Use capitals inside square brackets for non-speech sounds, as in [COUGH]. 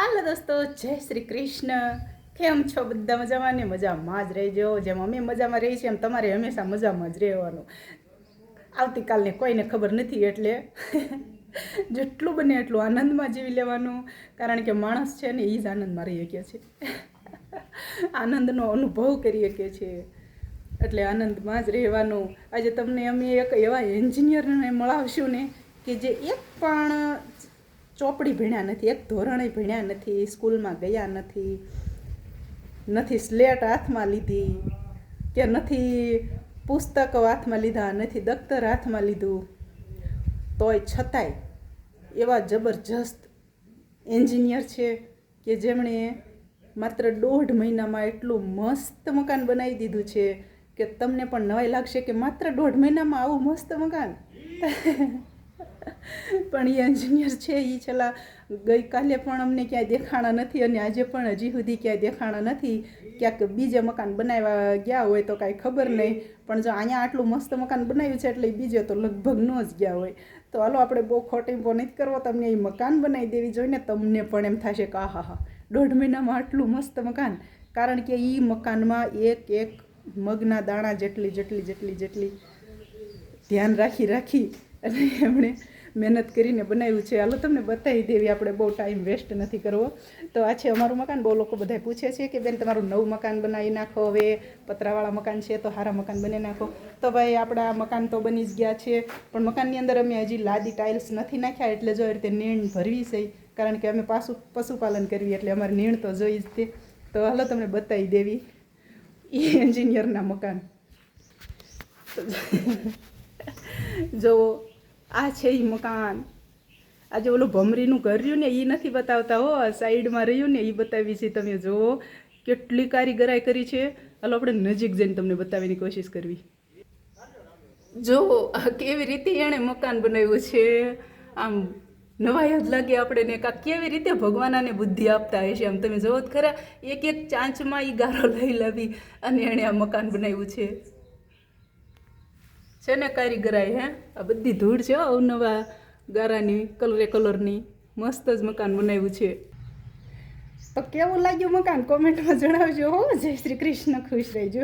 હાલો દોસ્તો, જય શ્રી કૃષ્ણ. કેમ છો બધા મજામાં? ને મજામાં જ રહેજો. જેમ અમે મજામાં રહી છીએ, એમ તમારે હંમેશા મજામાં જ રહેવાનું. આવતીકાલને કોઈને ખબર નથી એટલે [LAUGHS] જેટલું બને એટલું આનંદમાં જીવી લેવાનું. કારણ કે માણસ છે ને એ જ આનંદમાં રહી શકીએ છીએ [LAUGHS] આનંદનો અનુભવ કરી શકીએ છીએ એટલે આનંદમાં જ રહેવાનું. આજે તમને અમે એક એવા એન્જિનિયરને મળાવશું ને, કે જે એક પણ ચોપડી ભણ્યા નથી, એક ધોરણે ભણ્યા નથી, સ્કૂલમાં ગયા નથી નથી સ્લેટ હાથમાં લીધી, કે નથી પુસ્તકો હાથમાં લીધા, નથી દફતર હાથમાં લીધું. તોય છતાંય એવા જબરજસ્ત એન્જિનિયર છે કે જેમણે માત્ર દોઢ મહિનામાં એટલું મસ્ત મકાન બનાવી દીધું છે કે તમને પણ નવાઈ લાગશે કે માત્ર દોઢ મહિનામાં આવું મસ્ત મકાન? પણ એ એન્જિનિયર છે એ છેલ્લા ગઈકાલે પણ અમને ક્યાંય દેખાણા નથી અને આજે પણ હજી સુધી ક્યાંય દેખાણા નથી. ક્યાંક બીજે મકાન બનાવવા ગયા હોય તો કાંઈ ખબર નહીં. પણ જો અહીંયા આટલું મસ્ત મકાન બનાવ્યું છે એટલે બીજે તો લગભગ ન જ ગયા હોય. તો હાલો આપણે બહુ ખોટી બહુ નથી કરવો, તમને એ મકાન બનાવી દેવી જોઈને તમને પણ એમ થશે કે આહા હા દોઢ મહિનામાં આટલું મસ્ત મકાન. કારણ કે એ મકાનમાં એક એક મગના દાણા જેટલી જેટલી જેટલી જેટલી ધ્યાન રાખી રાખી અને એમણે મહેનત કરીને બનાવ્યું છે. હાલો તમને બતાવી દેવી, આપણે બહુ ટાઈમ વેસ્ટ નથી કરવો. તો આ છે અમારું મકાન. બહુ લોકો બધા પૂછે છે કે, બેન, તમારું નવું મકાન બનાવી નાખો હવે. પતરાવાળા મકાન છે તો સારા મકાન બની નાખો. તો ભાઈ, આપણા મકાન તો બની જ ગયા છે. પણ મકાનની અંદર અમે હજી લાદી ટાઇલ્સ નથી નાખ્યા. એટલે જો રીતે નીણ ભરવી છે, કારણ કે અમે પાછું પશુપાલન કરવી એટલે અમારે નીણ તો જોઈ જ તે તો હાલો તમને બતાવી દેવી. એ એન્જિનિયરના મકાન. [LAUGHS] જુઓ આ છે એ મકાન. આજે ઓલું ભમરીનું ઘર રહ્યું ને એ નથી બતાવતા હો. સાઈડમાં રહ્યું ને એ બતાવી છે તમે જુઓ કેટલી કારીગરાઈ કરી છે. હાલો, આપણે નજીક જઈને તમને બતાવવાની કોશિશ કરવી. જુઓ કેવી રીતે એણે મકાન બનાવ્યું છે? આમ નવાઈ જ લાગે આપણે ને કાં કેવી રીતે ભગવાનાને બુદ્ધિ આપતા હશે? આમ તમે જુઓ ખરા એક એક ચાંચમાં એ ગારો લઈ લાવી અને એણે આ મકાન બનાવ્યું છે. છે ને કારીગરાઈ હે? આ બધી ધૂળ છે અવનવા ગારાની, કલરે કલરની. મસ્ત જ મકાન બનાવ્યું છે. તો કેવું લાગ્યું મકાન? કોમેન્ટમાં જણાવજો હો. જય શ્રી કૃષ્ણ. ખુશ રહેજો.